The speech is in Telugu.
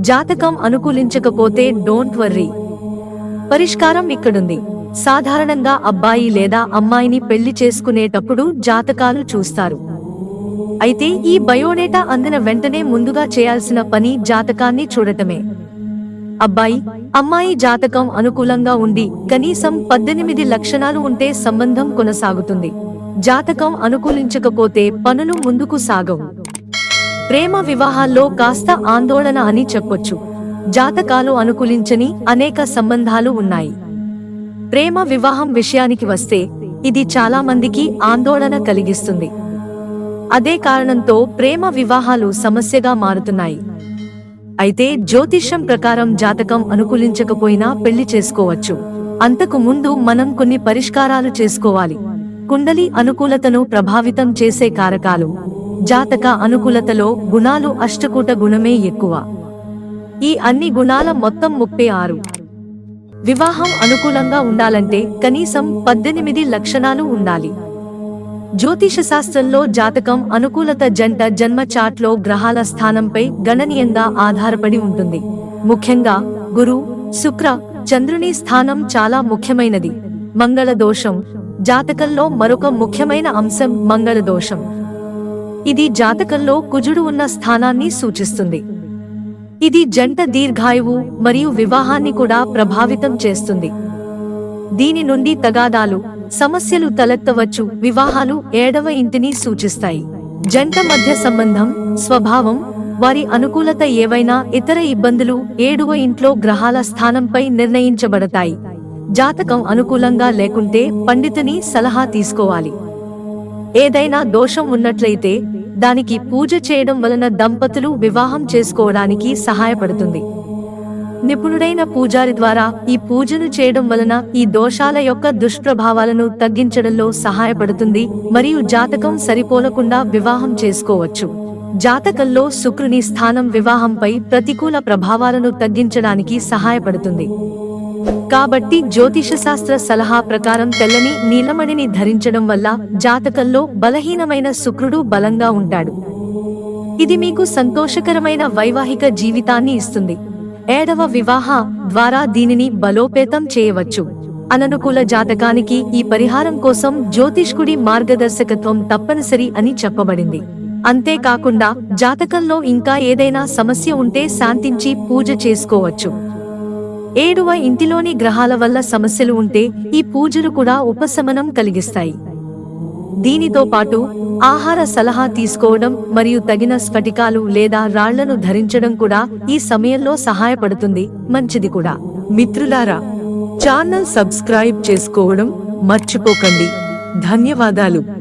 జాతకం అనుకూలించకపోతే డోంట్ వర్రీ. పరిష్కారం ఇక్కడుంది. సాధారణంగా అబ్బాయి లేదా అమ్మాయిని పెళ్ళి చేసుకునేటప్పుడు జాతకాలు చూస్తారు. అయితే ఈ బయోడేటా అందిన వెంటనే ముందుగా చేయాల్సిన పని జాతకాన్ని చూడటమే. అబ్బాయి అమ్మాయి జాతకం అనుకూలంగా ఉండి కనీసం పద్దెనిమిది లక్షణాలు ఉంటే సంబంధం కొనసాగుతుంది. జాతకం అనుకూలించకపోతే పనులు ముందుకు సాగవు. ప్రేమ వివాహాల్లో కాస్త ఆందోళన అని చెప్పొచ్చు. జాతకాలు అనుకూలించని అనేక సంబంధాలు ఉన్నాయి. ప్రేమ వివాహం విషయానికి వస్తే ఇది చాలా మందికి ఆందోళన కలిగిస్తుంది. అదే కారణంతో ప్రేమ వివాహాలు సమస్యగా మారుతున్నాయి. అయితే జ్యోతిష్యం ప్రకారం జాతకం అనుకూలించకపోయినా పెళ్ళి చేసుకోవచ్చు. అంతకు ముందు మనం కొన్ని పరిష్కారాలు చేసుకోవాలి. కుండలి అనుకూలతను ప్రభావితం చేసే కారకాలు జాతక అనుకూలతలో గుణాలు అష్టకూట గుణమే ఎక్కువ. ఈ అన్ని గుణాల మొత్తం ముప్పై ఆరు. వివాహం అనుకూలంగా ఉండాలంటే కనీసం పద్దెనిమిది లక్షణాలు ఉండాలి. జ్యోతిష శాస్త్రంలో జాతకం అనుకూలత జంట జన్మ చాట్లో గ్రహాల స్థానంపై గణనీయంగా ఆధారపడి ఉంటుంది. ముఖ్యంగా గురు శుక్ర చంద్రుని స్థానం చాలా ముఖ్యమైనది. మంగళ దోషం జాతకంలో మరొక ముఖ్యమైన అంశం మంగళ దోషం. ఇది జాతకంలో కుజుడు ఉన్న స్థానాన్ని సూచిస్తుంది. ఇది జంట దీర్ఘాయువు మరియు వివాహాన్ని కూడా ప్రభావితం చేస్తుంది. దీని నుండి తగాదాలు సమస్యలు తలెత్తవచ్చు వివాహాలు ఏడవ ఇంటిని సూచిస్తాయి. జంట మధ్య సంబంధం స్వభావం వారి అనుకూలత ఏవైనా ఇతర ఇబ్బందులు ఏడవ ఇంట్లో గ్రహాల స్థానంపై నిర్ణయించబడతాయి. జాతకం అనుకూలంగా లేకుంటే పండితుని సలహా తీసుకోవాలి. ఏదైనా దోషం ఉన్నట్లయితే దానికి పూజ చేయడం వలన దంపతులు వివాహం చేసుకోవడానికి సహాయపడుతుంది. నిపుణుడైన పూజారి ద్వారా ఈ పూజను చేయడం వలన ఈ దోషాల యొక్క దుష్ప్రభావాలను తగ్గించడంలో సహాయపడుతుంది మరియు జాతకం సరిపోలకుండా వివాహం చేసుకోవచ్చు. జాతకంలో శుక్రుని స్థానం వివాహంపై ప్రతికూల ప్రభావాలను తగ్గించడానికి సహాయపడుతుంది. కాబట్టి జ్యోతిష శాస్త్ర సలహా ప్రకారం తెల్లని నీలమణిని ధరించడం వల్ల జాతకంలో బలహీనమైన శుక్రుడు బలంగా ఉంటాడు. ఇది మీకు సంతోషకరమైన వైవాహిక జీవితాన్ని ఇస్తుంది. ఏడవ వివాహ ద్వారా దీనిని బలోపేతం చేయవచ్చు. అననుకూల జాతకానికి ఈ పరిహారం కోసం జ్యోతిష్కుడి మార్గదర్శకత్వం తప్పనిసరి అని చెప్పబడింది. అంతేకాకుండా జాతకంలో ఇంకా ఏదైనా సమస్య ఉంటే శాంతించి పూజ చేసుకోవచ్చు. ఏడువ ఇంటిలోని గ్రహాల వల్ల సమస్యలు ఉంటే ఈ పూజలు కూడా ఉపశమనం కలిగిస్తాయి. దీనితో పాటు ఆహార సలహా తీసుకోవడం మరియు తగిన స్ఫటికాలు లేదా రాళ్ళను ధరించడం కూడా ఈ సమయంలో సహాయపడుతుంది. మంచిది కూడా. మిత్రులారా ఛానల్ సబ్స్క్రైబ్ చేసుకోవడం మర్చిపోకండి. ధన్యవాదాలు.